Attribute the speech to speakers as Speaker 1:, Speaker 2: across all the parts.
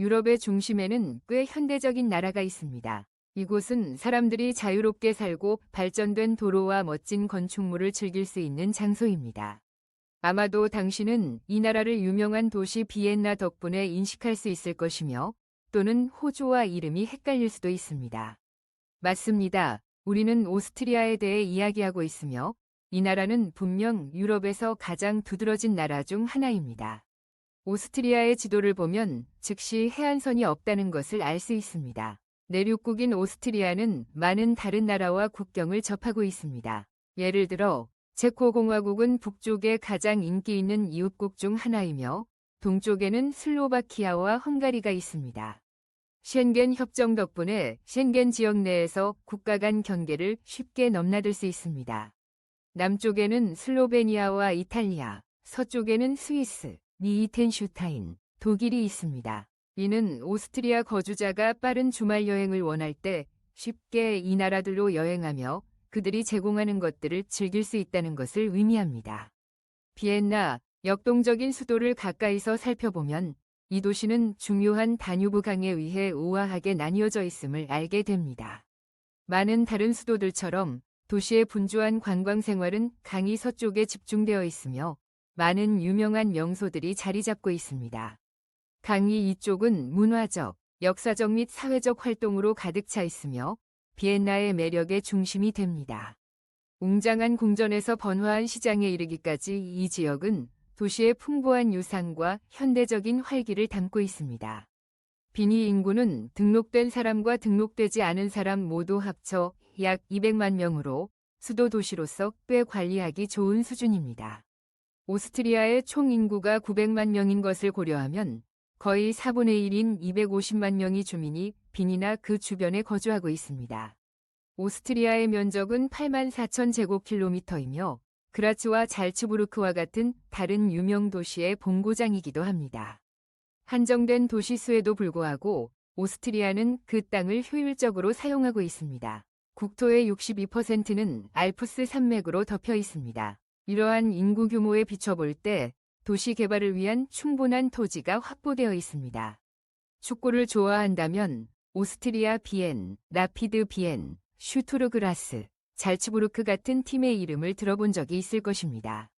Speaker 1: 유럽의 중심에는 꽤 현대적인 나라가 있습니다. 이곳은 사람들이 자유롭게 살고 발전된 도로와 멋진 건축물을 즐길 수 있는 장소입니다. 아마도 당신은 이 나라를 유명한 도시 비엔나 덕분에 인식할 수 있을 것이며 또는 호주와 이름이 헷갈릴 수도 있습니다. 맞습니다. 우리는 오스트리아에 대해 이야기하고 있으며 이 나라는 분명 유럽에서 가장 두드러진 나라 중 하나입니다. 오스트리아의 지도를 보면 즉시 해안선이 없다는 것을 알 수 있습니다. 내륙국인 오스트리아는 많은 다른 나라와 국경을 접하고 있습니다. 예를 들어 체코공화국은 북쪽에 가장 인기 있는 이웃국 중 하나이며 동쪽에는 슬로바키아와 헝가리가 있습니다. 셴겐 협정 덕분에 셴겐 지역 내에서 국가 간 경계를 쉽게 넘나들 수 있습니다. 남쪽에는 슬로베니아와 이탈리아, 서쪽에는 스위스, 니이텐슈타인, 독일이 있습니다. 이는 오스트리아 거주자가 빠른 주말 여행을 원할 때 쉽게 이 나라들로 여행하며 그들이 제공하는 것들을 즐길 수 있다는 것을 의미합니다. 비엔나, 역동적인 수도를 가까이서 살펴보면 이 도시는 중요한 다뉴브 강에 의해 우아하게 나뉘어져 있음을 알게 됩니다. 많은 다른 수도들처럼 도시의 분주한 관광 생활은 강이 서쪽에 집중되어 있으며 많은 유명한 명소들이 자리 잡고 있습니다. 강이 이쪽은 문화적, 역사적 및 사회적 활동으로 가득 차 있으며 비엔나의 매력의 중심이 됩니다. 웅장한 궁전에서 번화한 시장에 이르기까지 이 지역은 도시의 풍부한 유산과 현대적인 활기를 담고 있습니다. 비니 인구는 등록된 사람과 등록되지 않은 사람 모두 합쳐 약 200만 명으로 수도 도시로서 꽤 관리하기 좋은 수준입니다. 오스트리아의 총 인구가 900만 명인 것을 고려하면 거의 4분의 1인 250만 명의 주민이 빈이나 그 주변에 거주하고 있습니다. 오스트리아의 면적은 8만 4천 제곱킬로미터이며 그라츠와 잘츠부르크와 같은 다른 유명 도시의 본고장이기도 합니다. 한정된 도시 수에도 불구하고 오스트리아는 그 땅을 효율적으로 사용하고 있습니다. 국토의 62%는 알프스 산맥으로 덮여 있습니다. 이러한 인구 규모에 비춰볼 때 도시 개발을 위한 충분한 토지가 확보되어 있습니다. 축구를 좋아한다면 오스트리아 비엔, 라피드 비엔, 슈투르그라스, 잘츠부르크 같은 팀의 이름을 들어본 적이 있을 것입니다.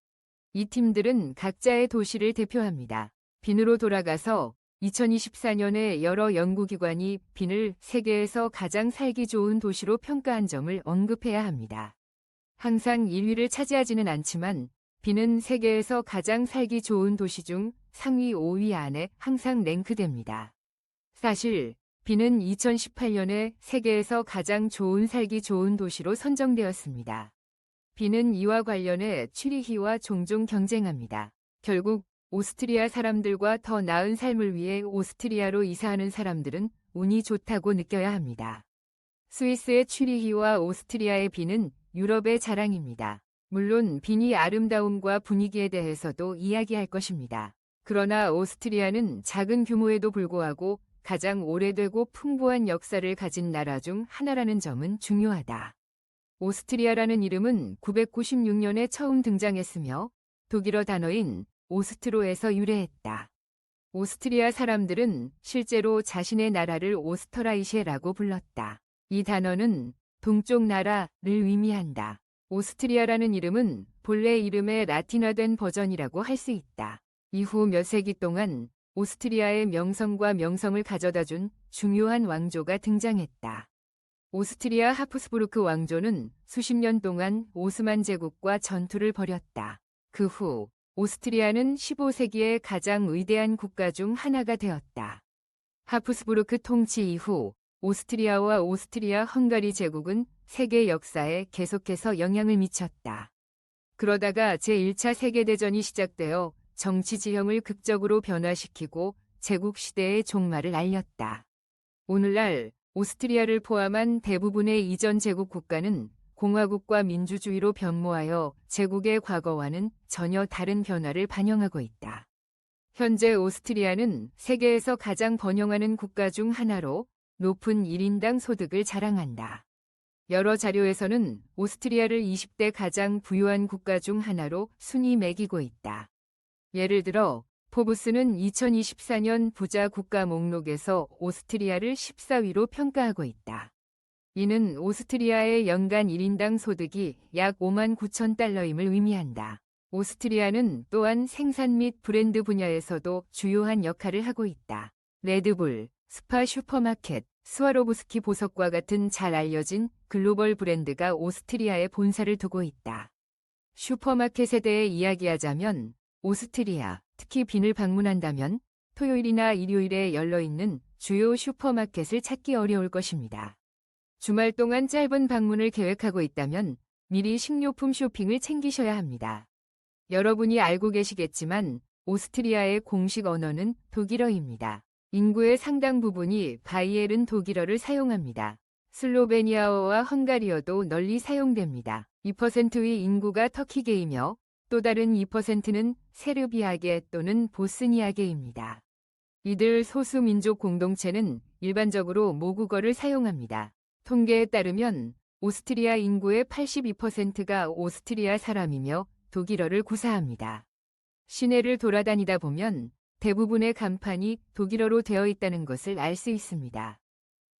Speaker 1: 이 팀들은 각자의 도시를 대표합니다. 빈으로 돌아가서 2024년에 여러 연구기관이 빈을 세계에서 가장 살기 좋은 도시로 평가한 점을 언급해야 합니다. 항상 1위를 차지하지는 않지만 빈은 세계에서 가장 살기 좋은 도시 중 상위 5위 안에 항상 랭크됩니다. 사실 빈은 2018년에 세계에서 가장 좋은 살기 좋은 도시로 선정되었습니다. 빈은 이와 관련해 취리히와 종종 경쟁합니다. 결국 오스트리아 사람들과 더 나은 삶을 위해 오스트리아로 이사하는 사람들은 운이 좋다고 느껴야 합니다. 스위스의 취리히와 오스트리아의 빈은 유럽의 자랑입니다. 물론 빈이 아름다움과 분위기에 대해서도 이야기할 것입니다. 그러나 오스트리아는 작은 규모에도 불구하고 가장 오래되고 풍부한 역사를 가진 나라 중 하나라는 점은 중요하다. 오스트리아라는 이름은 996년에 처음 등장했으며 독일어 단어인 오스트로에서 유래했다. 오스트리아 사람들은 실제로 자신의 나라를 오스터라이시라고 불렀다. 이 단어는 동쪽 나라를 의미한다. 오스트리아라는 이름은 본래 이름의 라틴화된 버전이라고 할 수 있다. 이후 몇 세기 동안 오스트리아의 명성과 명성을 가져다 준 중요한 왕조가 등장했다. 오스트리아 하프스부르크 왕조는 수십 년 동안 오스만 제국과 전투를 벌였다. 그 후 오스트리아는 15세기의 가장 위대한 국가 중 하나가 되었다. 하프스부르크 통치 이후 오스트리아와 오스트리아 헝가리 제국은 세계 역사에 계속해서 영향을 미쳤다. 그러다가 제1차 세계대전이 시작되어 정치 지형을 극적으로 변화시키고 제국 시대의 종말을 알렸다. 오늘날 오스트리아를 포함한 대부분의 이전 제국 국가는 공화국과 민주주의로 변모하여 제국의 과거와는 전혀 다른 변화를 반영하고 있다. 현재 오스트리아는 세계에서 가장 번영하는 국가 중 하나로 높은 1인당 소득을 자랑한다. 여러 자료에서는 오스트리아를 20대 가장 부유한 국가 중 하나로 순위 매기고 있다. 예를 들어 포브스는 2024년 부자 국가 목록에서 오스트리아를 14위로 평가하고 있다. 이는 오스트리아의 연간 1인당 소득이 약 5만 9천 달러임을 의미한다. 오스트리아는 또한 생산 및 브랜드 분야에서도 주요한 역할을 하고 있다. 레드불, 스파 슈퍼마켓, 스와로브스키 보석과 같은 잘 알려진 글로벌 브랜드가 오스트리아에 본사를 두고 있다. 슈퍼마켓에 대해 이야기하자면 오스트리아, 특히 빈을 방문한다면 토요일이나 일요일에 열려 있는 주요 슈퍼마켓을 찾기 어려울 것입니다. 주말 동안 짧은 방문을 계획하고 있다면 미리 식료품 쇼핑을 챙기셔야 합니다. 여러분이 알고 계시겠지만 오스트리아의 공식 언어는 독일어입니다. 인구의 상당 부분이 바이엘은 독일어를 사용합니다. 슬로베니아어와 헝가리어도 널리 사용됩니다. 2%의 인구가 터키계이며 또 다른 2%는 세르비아계 또는 보스니아계입니다. 이들 소수민족 공동체는 일반적으로 모국어를 사용합니다. 통계에 따르면 오스트리아 인구의 82%가 오스트리아 사람이며 독일어를 구사합니다. 시내를 돌아다니다 보면 대부분의 간판이 독일어로 되어 있다는 것을 알 수 있습니다.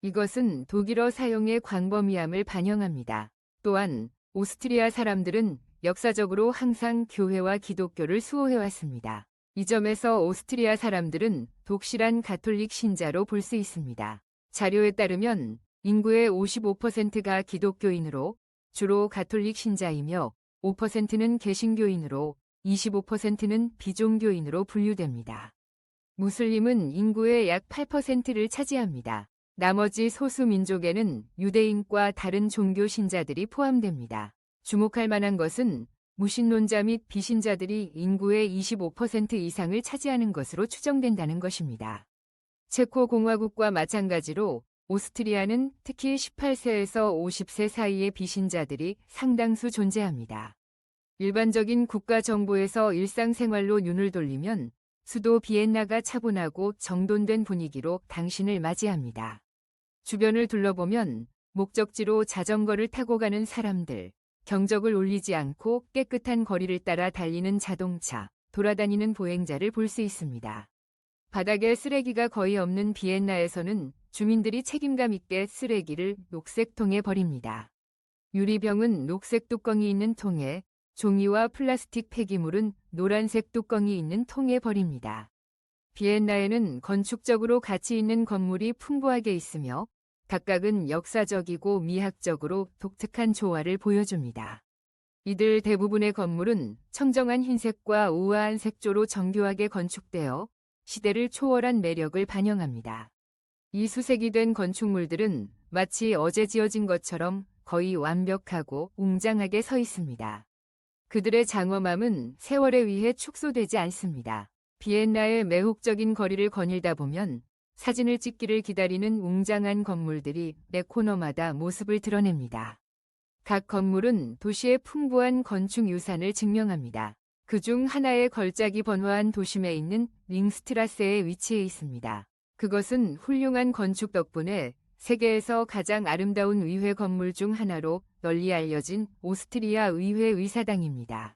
Speaker 1: 이것은 독일어 사용의 광범위함을 반영합니다. 또한 오스트리아 사람들은 역사적으로 항상 교회와 기독교를 수호해왔습니다. 이 점에서 오스트리아 사람들은 독실한 가톨릭 신자로 볼 수 있습니다. 자료에 따르면 인구의 55%가 기독교인으로 주로 가톨릭 신자이며 5%는 개신교인으로 25%는 비종교인으로 분류됩니다. 무슬림은 인구의 약 8%를 차지합니다. 나머지 소수 민족에는 유대인과 다른 종교 신자들이 포함됩니다. 주목할 만한 것은 무신론자 및 비신자들이 인구의 25% 이상을 차지하는 것으로 추정된다는 것입니다. 체코 공화국과 마찬가지로 오스트리아는 특히 18세에서 50세 사이의 비신자들이 상당수 존재합니다. 일반적인 국가 정보에서 일상생활로 눈을 돌리면 수도 비엔나가 차분하고 정돈된 분위기로 당신을 맞이합니다. 주변을 둘러보면 목적지로 자전거를 타고 가는 사람들, 경적을 울리지 않고 깨끗한 거리를 따라 달리는 자동차, 돌아다니는 보행자를 볼 수 있습니다. 바닥에 쓰레기가 거의 없는 비엔나에서는 주민들이 책임감 있게 쓰레기를 녹색 통에 버립니다. 유리병은 녹색 뚜껑이 있는 통에, 종이와 플라스틱 폐기물은 노란색 뚜껑이 있는 통에 버립니다. 비엔나에는 건축적으로 가치 있는 건물이 풍부하게 있으며 각각은 역사적이고 미학적으로 독특한 조화를 보여줍니다. 이들 대부분의 건물은 청정한 흰색과 우아한 색조로 정교하게 건축되어 시대를 초월한 매력을 반영합니다. 이 수색이 된 건축물들은 마치 어제 지어진 것처럼 거의 완벽하고 웅장하게 서 있습니다. 그들의 장엄함은 세월에 의해 축소되지 않습니다. 비엔나의 매혹적인 거리를 거닐다 보면 사진을 찍기를 기다리는 웅장한 건물들이 매 코너마다 모습을 드러냅니다. 각 건물은 도시의 풍부한 건축 유산을 증명합니다. 그 중 하나의 걸작이 번화한 도심에 있는 링스트라스에 위치해 있습니다. 그것은 훌륭한 건축 덕분에 세계에서 가장 아름다운 의회 건물 중 하나로 널리 알려진 오스트리아 의회 의사당입니다.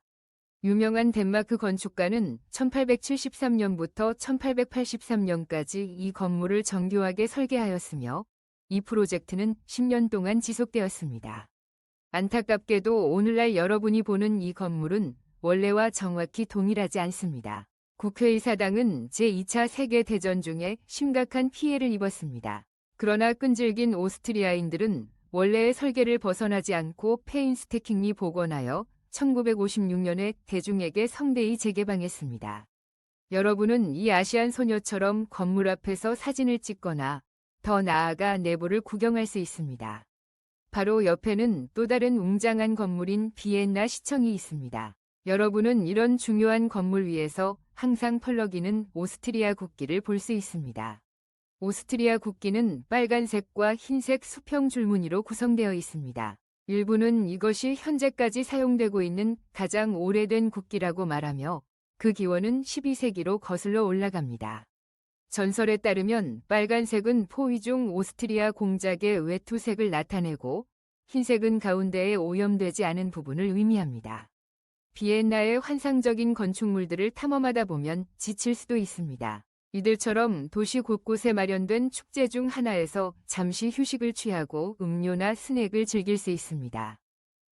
Speaker 1: 유명한 덴마크 건축가는 1873년부터 1883년까지 이 건물을 정교하게 설계하였으며 이 프로젝트는 10년 동안 지속되었습니다. 안타깝게도 오늘날 여러분이 보는 이 건물은 원래와 정확히 동일하지 않습니다. 국회의사당은 제2차 세계대전 중에 심각한 피해를 입었습니다. 그러나 끈질긴 오스트리아인들은 원래의 설계를 벗어나지 않고 페인스테킹이 복원하여 1956년에 대중에게 성대히 재개방했습니다. 여러분은 이 아시안 소녀처럼 건물 앞에서 사진을 찍거나 더 나아가 내부를 구경할 수 있습니다. 바로 옆에는 또 다른 웅장한 건물인 비엔나 시청이 있습니다. 여러분은 이런 중요한 건물 위에서 항상 펄럭이는 오스트리아 국기를 볼 수 있습니다. 오스트리아 국기는 빨간색과 흰색 수평 줄무늬로 구성되어 있습니다. 일부는 이것이 현재까지 사용되고 있는 가장 오래된 국기라고 말하며 그 기원은 12세기로 거슬러 올라갑니다. 전설에 따르면 빨간색은 포위 중 오스트리아 공작의 외투색을 나타내고 흰색은 가운데에 오염되지 않은 부분을 의미합니다. 비엔나의 환상적인 건축물들을 탐험하다 보면 지칠 수도 있습니다. 이들처럼 도시 곳곳에 마련된 축제 중 하나에서 잠시 휴식을 취하고 음료나 스낵을 즐길 수 있습니다.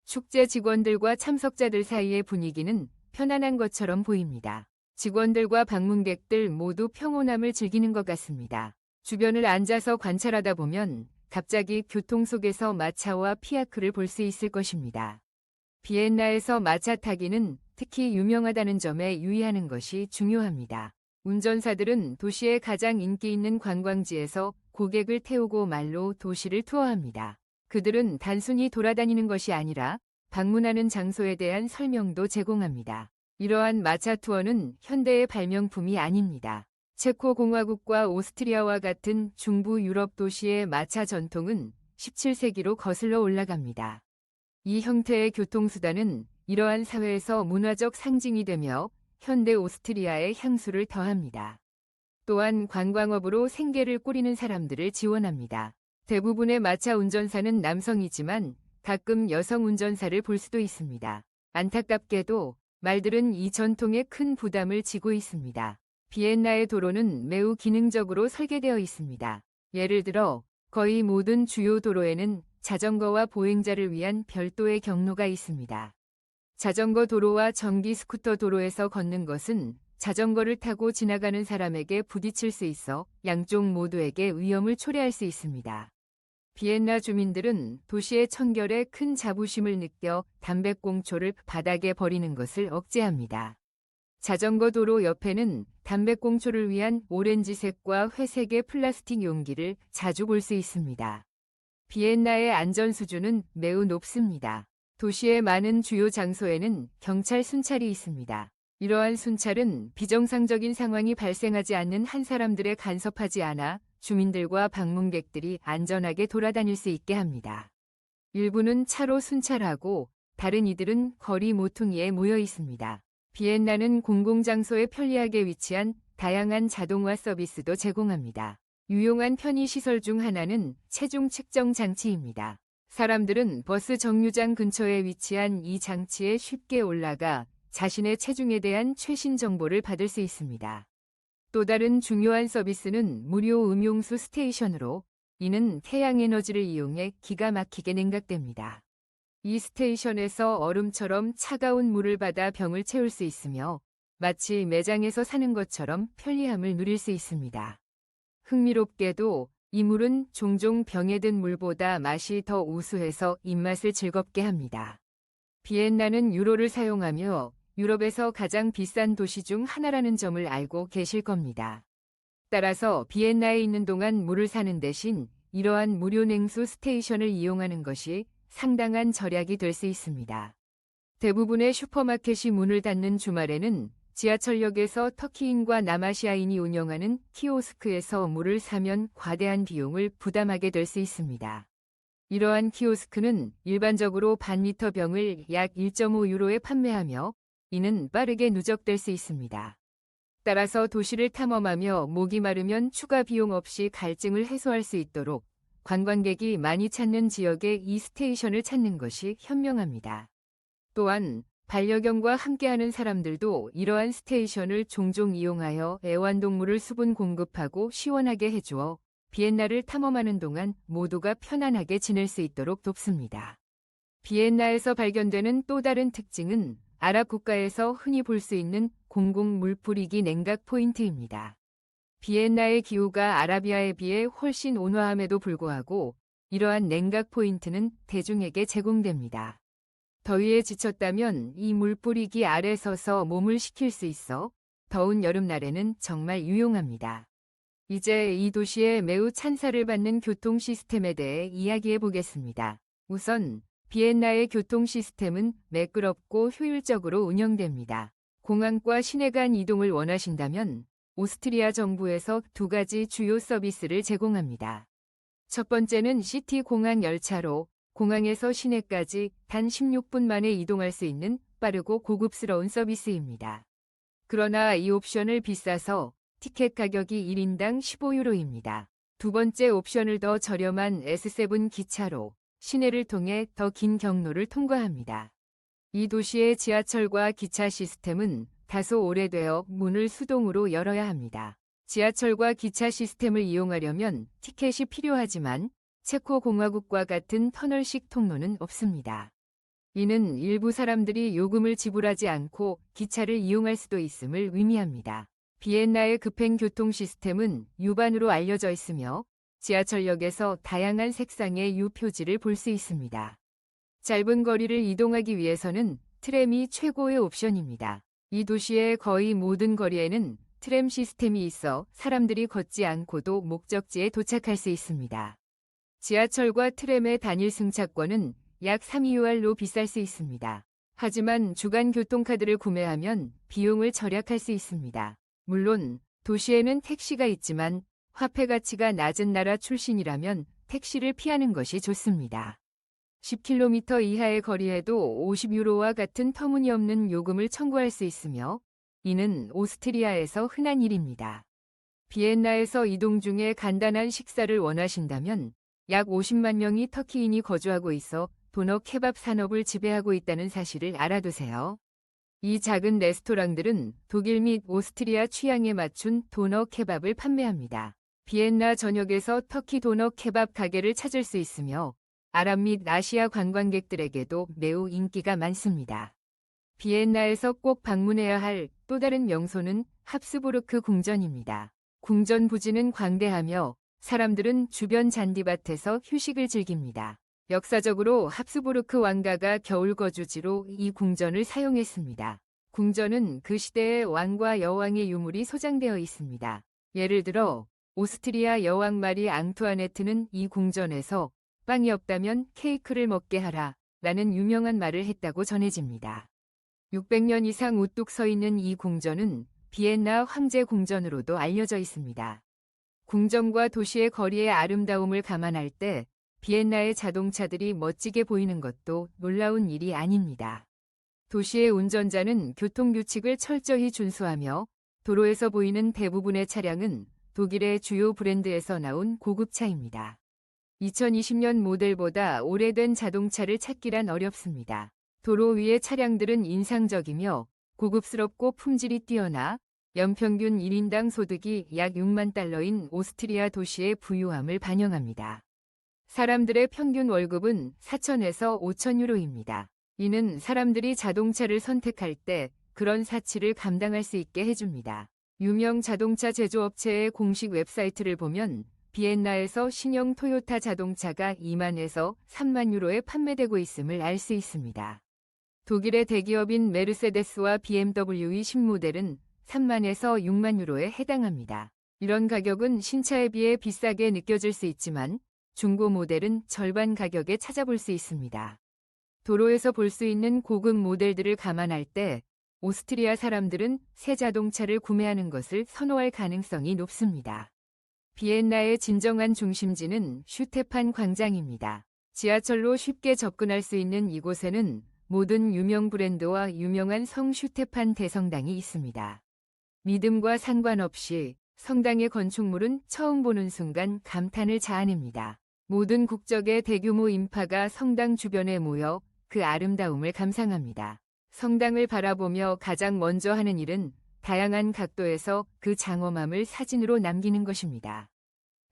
Speaker 1: 축제 직원들과 참석자들 사이의 분위기는 편안한 것처럼 보입니다. 직원들과 방문객들 모두 평온함을 즐기는 것 같습니다. 주변을 앉아서 관찰하다 보면 갑자기 교통 속에서 마차와 피아크를 볼 수 있을 것입니다. 비엔나에서 마차 타기는 특히 유명하다는 점에 유의하는 것이 중요합니다. 운전사들은 도시의 가장 인기 있는 관광지에서 고객을 태우고 말로 도시를 투어합니다. 그들은 단순히 돌아다니는 것이 아니라 방문하는 장소에 대한 설명도 제공합니다. 이러한 마차 투어는 현대의 발명품이 아닙니다. 체코 공화국과 오스트리아와 같은 중부 유럽 도시의 마차 전통은 17세기로 거슬러 올라갑니다. 이 형태의 교통수단은 이러한 사회에서 문화적 상징이 되며 현대 오스트리아의 향수를 더합니다. 또한 관광업으로 생계를 꾸리는 사람들을 지원합니다. 대부분의 마차 운전사는 남성이지만 가끔 여성 운전사를 볼 수도 있습니다. 안타깝게도 말들은 이 전통에 큰 부담을 지고 있습니다. 비엔나의 도로는 매우 기능적으로 설계되어 있습니다. 예를 들어 거의 모든 주요 도로에는 자전거와 보행자를 위한 별도의 경로가 있습니다. 자전거 도로와 전기 스쿠터 도로에서 걷는 것은 자전거를 타고 지나가는 사람에게 부딪힐 수 있어 양쪽 모두에게 위험을 초래할 수 있습니다. 비엔나 주민들은 도시의 청결에 큰 자부심을 느껴 담배꽁초를 바닥에 버리는 것을 억제합니다. 자전거 도로 옆에는 담배꽁초를 위한 오렌지색과 회색의 플라스틱 용기를 자주 볼 수 있습니다. 비엔나의 안전 수준은 매우 높습니다. 도시의 많은 주요 장소에는 경찰 순찰이 있습니다. 이러한 순찰은 비정상적인 상황이 발생하지 않는 한 사람들에 간섭하지 않아 주민들과 방문객들이 안전하게 돌아다닐 수 있게 합니다. 일부는 차로 순찰하고 다른 이들은 거리 모퉁이에 모여 있습니다. 비엔나는 공공장소에 편리하게 위치한 다양한 자동화 서비스도 제공합니다. 유용한 편의시설 중 하나는 체중 측정 장치입니다. 사람들은 버스 정류장 근처에 위치한 이 장치에 쉽게 올라가 자신의 체중에 대한 최신 정보를 받을 수 있습니다. 또 다른 중요한 서비스는 무료 음용수 스테이션으로 이는 태양에너지를 이용해 기가 막히게 냉각됩니다. 이 스테이션에서 얼음처럼 차가운 물을 받아 병을 채울 수 있으며 마치 매장에서 사는 것처럼 편리함을 누릴 수 있습니다. 흥미롭게도 이 물은 종종 병에 든 물보다 맛이 더 우수해서 입맛을 즐겁게 합니다. 비엔나는 유로를 사용하며 유럽에서 가장 비싼 도시 중 하나라는 점을 알고 계실 겁니다. 따라서 비엔나에 있는 동안 물을 사는 대신 이러한 무료 냉수 스테이션을 이용하는 것이 상당한 절약이 될 수 있습니다. 대부분의 슈퍼마켓이 문을 닫는 주말에는 지하철역에서 터키인과 남아시아인이 운영하는 키오스크에서 물을 사면 과대한 비용을 부담하게 될 수 있습니다. 이러한 키오스크는 일반적으로 반리터 병을 약 1.5유로에 판매하며 이는 빠르게 누적될 수 있습니다. 따라서 도시를 탐험하며 목이 마르면 추가 비용 없이 갈증을 해소할 수 있도록 관광객이 많이 찾는 지역에 이 스테이션을 찾는 것이 현명합니다. 또한 반려견과 함께하는 사람들도 이러한 스테이션을 종종 이용하여 애완동물을 수분 공급하고 시원하게 해주어 비엔나를 탐험하는 동안 모두가 편안하게 지낼 수 있도록 돕습니다. 비엔나에서 발견되는 또 다른 특징은 아랍 국가에서 흔히 볼 수 있는 공공 물뿌리기 냉각 포인트입니다. 비엔나의 기후가 아라비아에 비해 훨씬 온화함에도 불구하고 이러한 냉각 포인트는 대중에게 제공됩니다. 더위에 지쳤다면 이 물뿌리기 아래 서서 몸을 식힐 수 있어 더운 여름날에는 정말 유용합니다. 이제 이 도시의 매우 찬사를 받는 교통 시스템에 대해 이야기해 보겠습니다. 우선 비엔나의 교통 시스템은 매끄럽고 효율적으로 운영됩니다. 공항과 시내 간 이동을 원하신다면 오스트리아 정부에서 두 가지 주요 서비스를 제공합니다. 첫 번째는 시티 공항 열차로 공항에서 시내까지 단 16분 만에 이동할 수 있는 빠르고 고급스러운 서비스입니다. 그러나 이 옵션을 비싸서 티켓 가격이 1인당 15유로입니다. 두 번째 옵션을 더 저렴한 S7 기차로 시내를 통해 더 긴 경로를 통과합니다. 이 도시의 지하철과 기차 시스템은 다소 오래되어 문을 수동으로 열어야 합니다. 지하철과 기차 시스템을 이용하려면 티켓이 필요하지만 체코 공화국과 같은 터널식 통로는 없습니다. 이는 일부 사람들이 요금을 지불하지 않고 기차를 이용할 수도 있음을 의미합니다. 비엔나의 급행 교통 시스템은 유반으로 알려져 있으며 지하철역에서 다양한 색상의 유 표지를 볼 수 있습니다. 짧은 거리를 이동하기 위해서는 트램이 최고의 옵션입니다. 이 도시의 거의 모든 거리에는 트램 시스템이 있어 사람들이 걷지 않고도 목적지에 도착할 수 있습니다. 지하철과 트램의 단일 승차권은 약 3유알로 비쌀 수 있습니다. 하지만 주간 교통카드를 구매하면 비용을 절약할 수 있습니다. 물론 도시에는 택시가 있지만 화폐 가치가 낮은 나라 출신이라면 택시를 피하는 것이 좋습니다. 10km 이하의 거리에도 50유로와 같은 터무니없는 요금을 청구할 수 있으며 이는 오스트리아에서 흔한 일입니다. 비엔나에서 이동 중에 간단한 식사를 원하신다면 약 50만 명이 터키인이 거주하고 있어 도너 케밥 산업을 지배하고 있다는 사실을 알아두세요. 이 작은 레스토랑들은 독일 및 오스트리아 취향에 맞춘 도너 케밥을 판매합니다. 비엔나 전역에서 터키 도너 케밥 가게를 찾을 수 있으며 아랍 및 아시아 관광객들에게도 매우 인기가 많습니다. 비엔나에서 꼭 방문해야 할 또 다른 명소는 합스부르크 궁전입니다. 궁전 부지는 광대하며 사람들은 주변 잔디밭에서 휴식을 즐깁니다. 역사적으로 합스부르크 왕가가 겨울 거주지로 이 궁전을 사용했습니다. 궁전은 그 시대의 왕과 여왕의 유물이 소장되어 있습니다. 예를 들어 오스트리아 여왕 마리 앙투아네트는 이 궁전에서 빵이 없다면 케이크를 먹게 하라 라는 유명한 말을 했다고 전해집니다. 600년 이상 우뚝 서 있는 이 궁전은 비엔나 황제 궁전으로도 알려져 있습니다. 궁전과 도시의 거리의 아름다움을 감안할 때 비엔나의 자동차들이 멋지게 보이는 것도 놀라운 일이 아닙니다. 도시의 운전자는 교통규칙을 철저히 준수하며 도로에서 보이는 대부분의 차량은 독일의 주요 브랜드에서 나온 고급차입니다. 2020년 모델보다 오래된 자동차를 찾기란 어렵습니다. 도로 위의 차량들은 인상적이며 고급스럽고 품질이 뛰어나 연평균 1인당 소득이 약 6만 달러인 오스트리아 도시의 부유함을 반영합니다. 사람들의 평균 월급은 4천에서 5천 유로입니다. 이는 사람들이 자동차를 선택할 때 그런 사치를 감당할 수 있게 해줍니다. 유명 자동차 제조업체의 공식 웹사이트를 보면 비엔나에서 신형 토요타 자동차가 2만에서 3만 유로에 판매되고 있음을 알 수 있습니다. 독일의 대기업인 메르세데스와 BMW의 신모델은 3만에서 6만 유로에 해당합니다. 이런 가격은 신차에 비해 비싸게 느껴질 수 있지만 중고 모델은 절반 가격에 찾아볼 수 있습니다. 도로에서 볼 수 있는 고급 모델들을 감안할 때 오스트리아 사람들은 새 자동차를 구매하는 것을 선호할 가능성이 높습니다. 비엔나의 진정한 중심지는 슈테판 광장입니다. 지하철로 쉽게 접근할 수 있는 이곳에는 모든 유명 브랜드와 유명한 성 슈테판 대성당이 있습니다. 믿음과 상관없이 성당의 건축물은 처음 보는 순간 감탄을 자아냅니다. 모든 국적의 대규모 인파가 성당 주변에 모여 그 아름다움을 감상합니다. 성당을 바라보며 가장 먼저 하는 일은 다양한 각도에서 그 장엄함을 사진으로 남기는 것입니다.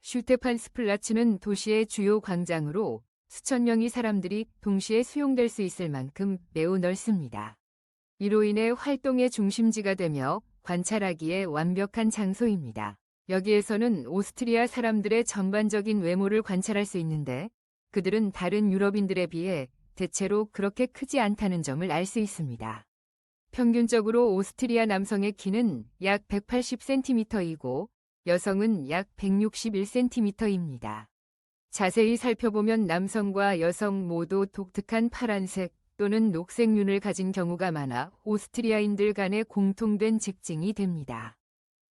Speaker 1: 슈테판 스플라츠는 도시의 주요 광장으로 수천 명의 사람들이 동시에 수용될 수 있을 만큼 매우 넓습니다. 이로 인해 활동의 중심지가 되며 관찰하기에 완벽한 장소입니다. 여기에서는 오스트리아 사람들의 전반적인 외모를 관찰할 수 있는데 그들은 다른 유럽인들에 비해 대체로 그렇게 크지 않다는 점을 알 수 있습니다. 평균적으로 오스트리아 남성의 키는 약 180cm이고 여성은 약 161cm입니다. 자세히 살펴보면 남성과 여성 모두 독특한 파란색 또는 녹색윤을 가진 경우가 많아 오스트리아인들 간의 공통된 직징이 됩니다.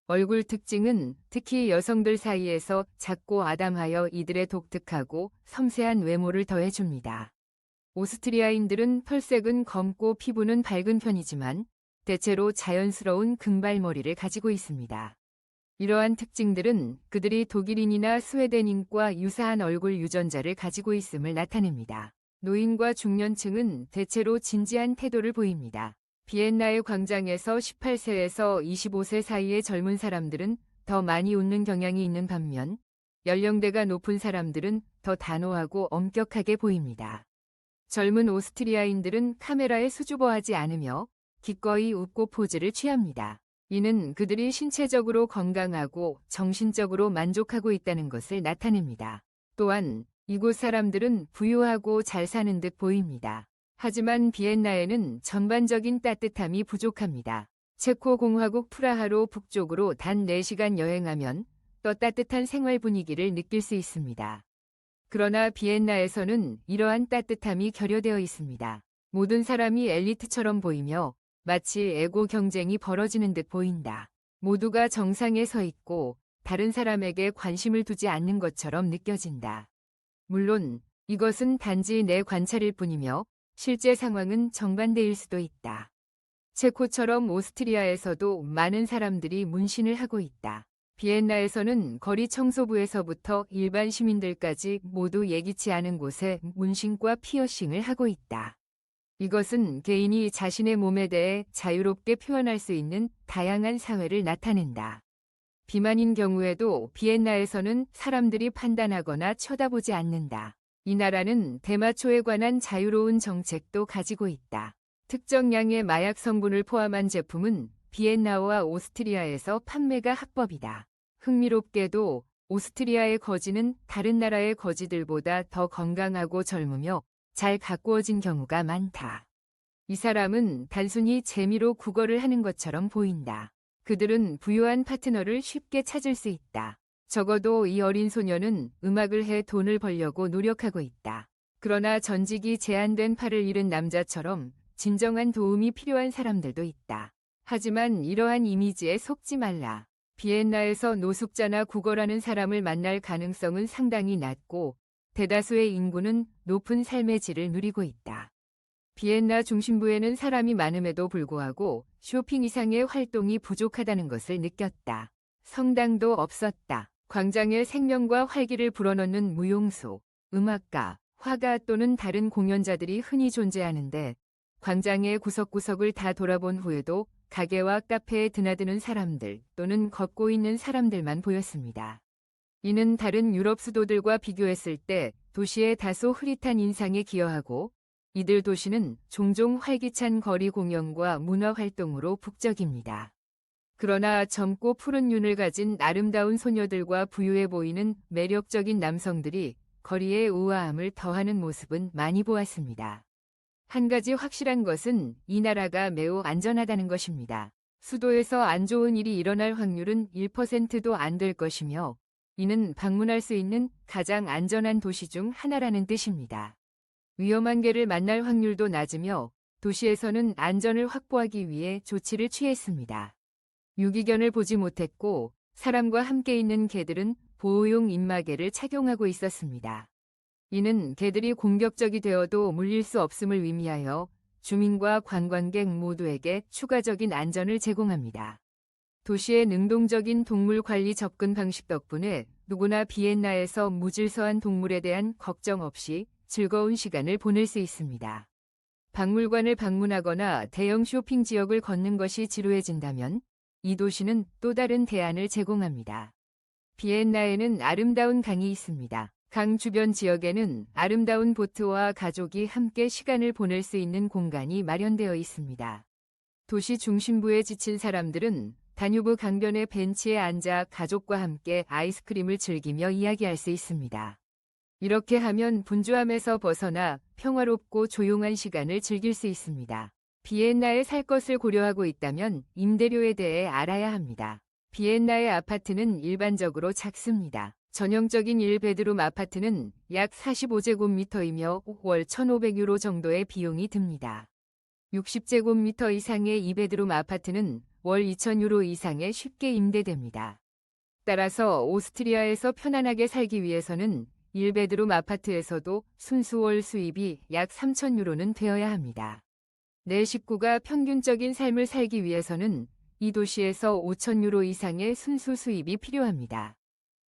Speaker 1: 얼굴 특징은 특히 여성들 사이에서 작고 아담하여 이들의 독특하고 섬세한 외모를 더해줍니다. 오스트리아인들은 털색은 검고 피부는 밝은 편이지만 대체로 자연스러운 금발머리를 가지고 있습니다. 이러한 특징들은 그들이 독일인이나 스웨덴인과 유사한 얼굴 유전자를 가지고 있음을 나타냅니다. 노인과 중년층은 대체로 진지한 태도를 보입니다. 비엔나의 광장에서 18세에서 25세 사이의 젊은 사람들은 더 많이 웃는 경향이 있는 반면 연령대가 높은 사람들은 더 단호하고 엄격하게 보입니다. 젊은 오스트리아인들은 카메라에 수줍어하지 않으며 기꺼이 웃고 포즈를 취합니다. 이는 그들이 신체적으로 건강하고 정신적으로 만족하고 있다는 것을 나타냅니다. 또한 이곳 사람들은 부유하고 잘 사는 듯 보입니다. 하지만 비엔나에는 전반적인 따뜻함이 부족합니다. 체코 공화국 프라하로 북쪽으로 단 4시간 여행하면 더 따뜻한 생활 분위기를 느낄 수 있습니다. 그러나 비엔나에서는 이러한 따뜻함이 결여되어 있습니다. 모든 사람이 엘리트처럼 보이며 마치 에고 경쟁이 벌어지는 듯 보인다. 모두가 정상에 서 있고 다른 사람에게 관심을 두지 않는 것처럼 느껴진다. 물론 이것은 단지 내 관찰일 뿐이며 실제 상황은 정반대일 수도 있다. 체코처럼 오스트리아에서도 많은 사람들이 문신을 하고 있다. 비엔나에서는 거리 청소부에서부터 일반 시민들까지 모두 예기치 않은 곳에 문신과 피어싱을 하고 있다. 이것은 개인이 자신의 몸에 대해 자유롭게 표현할 수 있는 다양한 사회를 나타낸다. 비만인 경우에도 비엔나에서는 사람들이 판단하거나 쳐다보지 않는다. 이 나라는 대마초에 관한 자유로운 정책도 가지고 있다. 특정 양의 마약 성분을 포함한 제품은 비엔나와 오스트리아에서 판매가 합법이다. 흥미롭게도 오스트리아의 거지는 다른 나라의 거지들보다 더 건강하고 젊으며 잘 가꾸어진 경우가 많다. 이 사람은 단순히 재미로 국어를 하는 것처럼 보인다. 그들은 부유한 파트너를 쉽게 찾을 수 있다. 적어도 이 어린 소녀는 음악을 해 돈을 벌려고 노력하고 있다. 그러나 전직이 제한된 팔을 잃은 남자처럼 진정한 도움이 필요한 사람들도 있다. 하지만 이러한 이미지에 속지 말라. 비엔나에서 노숙자나 구걸하는 사람을 만날 가능성은 상당히 낮고 대다수의 인구는 높은 삶의 질을 누리고 있다. 비엔나 중심부에는 사람이 많음에도 불구하고 쇼핑 이상의 활동이 부족하다는 것을 느꼈다. 성당도 없었다. 광장에 생명과 활기를 불어넣는 무용소, 음악가, 화가 또는 다른 공연자들이 흔히 존재하는데 광장의 구석구석을 다 돌아본 후에도 가게와 카페에 드나드는 사람들 또는 걷고 있는 사람들만 보였습니다. 이는 다른 유럽 수도들과 비교했을 때 도시의 다소 흐릿한 인상에 기여하고 이들 도시는 종종 활기찬 거리 공연과 문화 활동으로 북적입니다. 그러나 젊고 푸른 윤을 가진 아름다운 소녀들과 부유해 보이는 매력적인 남성들이 거리의 우아함을 더하는 모습은 많이 보았습니다. 한 가지 확실한 것은 이 나라가 매우 안전하다는 것입니다. 수도에서 안 좋은 일이 일어날 확률은 1%도 안 될 것이며 이는 방문할 수 있는 가장 안전한 도시 중 하나라는 뜻입니다. 위험한 개를 만날 확률도 낮으며 도시에서는 안전을 확보하기 위해 조치를 취했습니다. 유기견을 보지 못했고 사람과 함께 있는 개들은 보호용 입마개를 착용하고 있었습니다. 이는 개들이 공격적이 되어도 물릴 수 없음을 의미하여 주민과 관광객 모두에게 추가적인 안전을 제공합니다. 도시의 능동적인 동물 관리 접근 방식 덕분에 누구나 비엔나에서 무질서한 동물에 대한 걱정 없이 즐거운 시간을 보낼 수 있습니다. 박물관을 방문하거나 대형 쇼핑 지역을 걷는 것이 지루해진다면 이 도시는 또 다른 대안을 제공합니다. 비엔나에는 아름다운 강이 있습니다. 강 주변 지역에는 아름다운 보트와 가족이 함께 시간을 보낼 수 있는 공간이 마련되어 있습니다. 도시 중심부에 지친 사람들은 다뉴브 강변의 벤치에 앉아 가족과 함께 아이스크림을 즐기며 이야기할 수 있습니다. 이렇게 하면 분주함에서 벗어나 평화롭고 조용한 시간을 즐길 수 있습니다. 비엔나에 살 것을 고려하고 있다면 임대료에 대해 알아야 합니다. 비엔나의 아파트는 일반적으로 작습니다. 전형적인 1베드룸 아파트는 약 45제곱미터이며 월 1,500유로 정도의 비용이 듭니다. 60제곱미터 이상의 2베드룸 아파트는 월 2,000유로 이상에 쉽게 임대됩니다. 따라서 오스트리아에서 편안하게 살기 위해서는 1베드룸 아파트에서도 순수월 수입이 약 3,000유로는 되어야 합니다. 내 식구가 평균적인 삶을 살기 위해서는 이 도시에서 5,000유로 이상의 순수 수입이 필요합니다.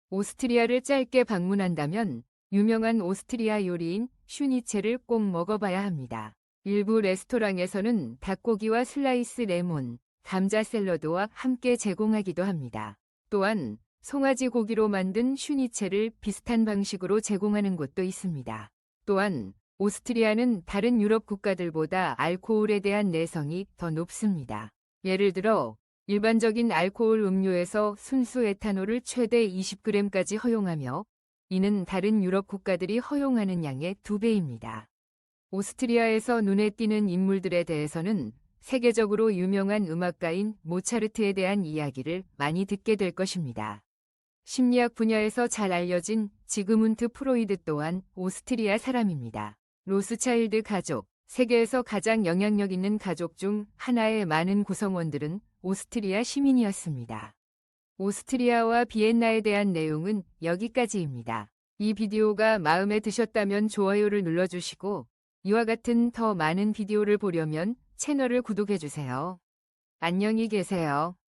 Speaker 1: 오스트리아를 짧게 방문한다면 유명한 오스트리아 요리인 슈니체를 꼭 먹어봐야 합니다. 일부 레스토랑에서는 닭고기와 슬라이스 레몬, 감자 샐러드와 함께 제공하기도 합니다. 또한 송아지 고기로 만든 슈니체를 비슷한 방식으로 제공하는 곳도 있습니다. 또한 오스트리아는 다른 유럽 국가들보다 알코올에 대한 내성이 더 높습니다. 예를 들어 일반적인 알코올 음료에서 순수 에탄올을 최대 20g까지 허용하며 이는 다른 유럽 국가들이 허용하는 양의 2배입니다. 오스트리아에서 눈에 띄는 인물들에 대해서는 세계적으로 유명한 음악가인 모차르트에 대한 이야기를 많이 듣게 될 것입니다. 심리학 분야에서 잘 알려진 지그문트 프로이드 또한 오스트리아 사람입니다. 로스차일드 가족, 세계에서 가장 영향력 있는 가족 중 하나의 많은 구성원들은 오스트리아 시민이었습니다. 오스트리아와 비엔나에 대한 내용은 여기까지입니다. 이 비디오가 마음에 드셨다면 좋아요를 눌러주시고 이와 같은 더 많은 비디오를 보려면 채널을 구독해주세요. 안녕히 계세요.